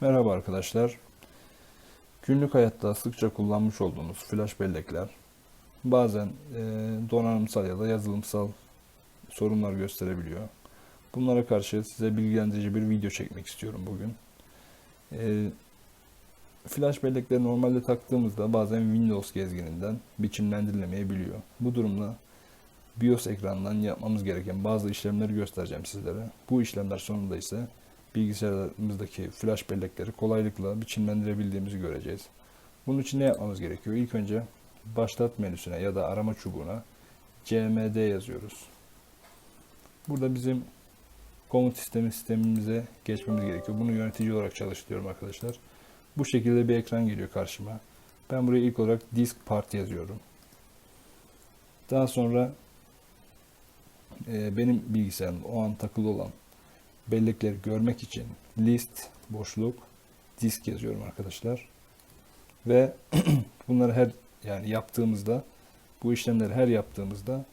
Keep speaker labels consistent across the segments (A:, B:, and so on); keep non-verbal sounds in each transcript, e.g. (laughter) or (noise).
A: Merhaba arkadaşlar. Günlük hayatta sıkça kullanmış olduğumuz flash bellekler bazen e, donanımsal ya da yazılımsal sorunlar gösterebiliyor. Bunlara karşı size bilgilendirici bir video çekmek istiyorum bugün. E, flash bellekleri normalde taktığımızda bazen Windows gezgininden biçimlendirilemeyebiliyor. Bu durumda BIOS ekranından yapmamız gereken bazı işlemleri göstereceğim sizlere. Bu işlemler sonunda ise bilgisayarımızdaki flash bellekleri kolaylıkla biçimlendirebildiğimizi göreceğiz. Bunun için ne yapmamız gerekiyor? İlk önce başlat menüsüne ya da arama çubuğuna cmd yazıyoruz. Burada bizim komut sistemi sistemimize geçmemiz gerekiyor. Bunu yönetici olarak çalıştırıyorum arkadaşlar. Bu şekilde bir ekran geliyor karşıma. Ben buraya ilk olarak disk part yazıyorum. Daha sonra e, benim bilgisayarım o an takılı olan bellekleri görmek için list boşluk disk yazıyorum arkadaşlar. Ve (clears throat) bunları her yani yaptığımızda bu işlemleri her yaptığımızda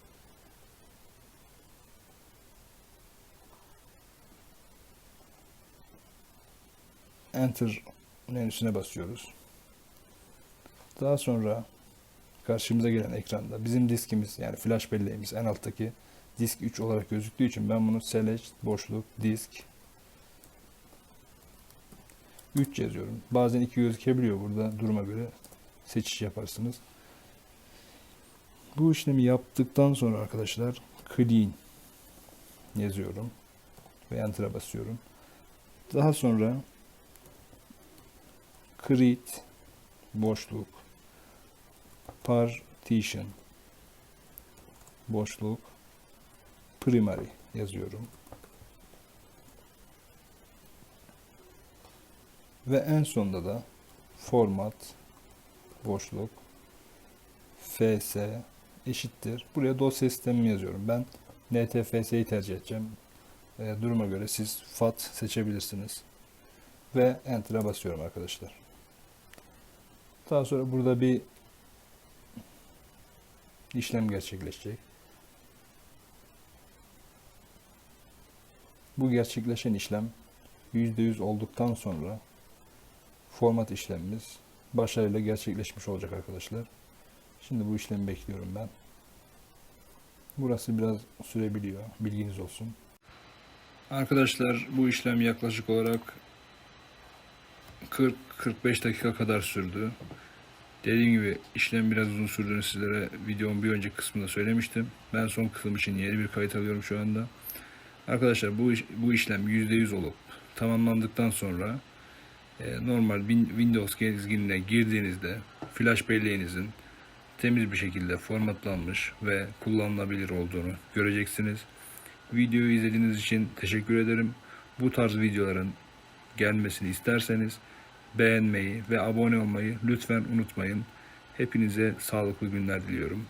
A: enter menüsüne basıyoruz. Daha sonra karşımıza gelen ekranda bizim diskimiz yani flash belleğimiz en alttaki disk 3 olarak gözüktüğü için ben bunu select boşluk disk 3 yazıyorum. Bazen 2 gözükebiliyor burada duruma göre seçiş yaparsınız. Bu işlemi yaptıktan sonra arkadaşlar clean yazıyorum ve enter'a basıyorum. Daha sonra create boşluk partition boşluk primary yazıyorum. Ve en sonunda da format boşluk fs eşittir. Buraya dosya sistemi yazıyorum. Ben NTFS'yi tercih edeceğim. E, duruma göre siz FAT seçebilirsiniz. Ve Enter'a basıyorum arkadaşlar. Daha sonra burada bir işlem gerçekleşecek. Bu gerçekleşen işlem %100 olduktan sonra format işlemimiz başarıyla gerçekleşmiş olacak arkadaşlar. Şimdi bu işlemi bekliyorum ben. Burası biraz sürebiliyor. Bilginiz olsun. Arkadaşlar bu işlem yaklaşık olarak 40-45 dakika kadar sürdü. Dediğim gibi işlem biraz uzun sürdüğünü sizlere videomun bir önceki kısmında söylemiştim. Ben son kısım için yeni bir kayıt alıyorum şu anda. Arkadaşlar bu iş, bu işlem %100 olup tamamlandıktan sonra e, normal Windows gezginine girdiğinizde flash belleğinizin temiz bir şekilde formatlanmış ve kullanılabilir olduğunu göreceksiniz. Videoyu izlediğiniz için teşekkür ederim. Bu tarz videoların gelmesini isterseniz beğenmeyi ve abone olmayı lütfen unutmayın. Hepinize sağlıklı günler diliyorum.